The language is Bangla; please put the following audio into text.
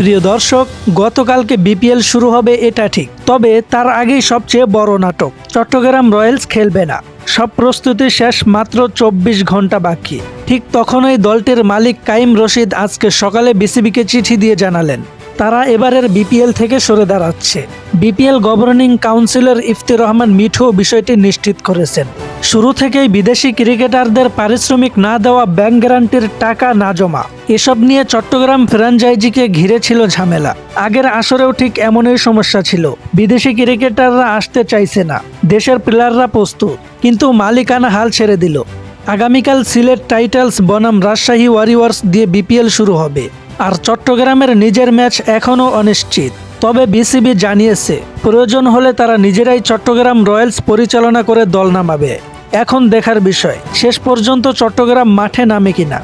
প্রিয় দর্শক, গতকালকে বিপিএল শুরু হবে এটা ঠিক, তবে তার আগেই সবচেয়ে বড় নাটক, চট্টগ্রাম রয়্যালস খেলবে না। সব প্রস্তুতি শেষ মাত্র চব্বিশ ঘণ্টা বাকি। ঠিক তখনই দলটির মালিক কাইম রশিদ আজকে সকালে বিসিবিকে চিঠি দিয়ে জানালেন, তারা এবারের বিপিএল থেকে সরে দাঁড়াচ্ছে। BPL governing councillor Ifti Rahman Mithu বিষয়টি নিশ্চিত করেছেন। শুরু থেকেই বিদেশি ক্রিকেটারদের পারিশ্রমিক না দেওয়া ব্যাংক গ্যারান্টির টাকা না জমা। এসব নিয়ে চট্টগ্রাম ফ্র্যাঞ্চাইজিকে ঘিরে ছিল ঝামেলা। আগের আসরেও ঠিক এমনই সমস্যা ছিল। বিদেশি ক্রিকেটাররা আসতে চাইছে না। দেশের প্লেয়াররা প্রস্তুত। কিন্তু মালিকানা হাল ছেড়ে দিল। আগামীকাল সিলেট টাইটালস বনাম রাজশাহী ওয়ারিওয়ার্স দিয়ে বিপিএল শুরু হবে। আর চট্টগ্রামের নিজের ম্যাচ এখনও অনিশ্চিত। তবে বিসিবি জানিয়েছে, প্রয়োজন হলে তারা নিজেরাই চট্টগ্রাম রয়্যালস পরিচালনা করে দল নামাবে। এখন দেখার বিষয়, শেষ পর্যন্ত চট্টগ্রাম মাঠে নামে কিনা।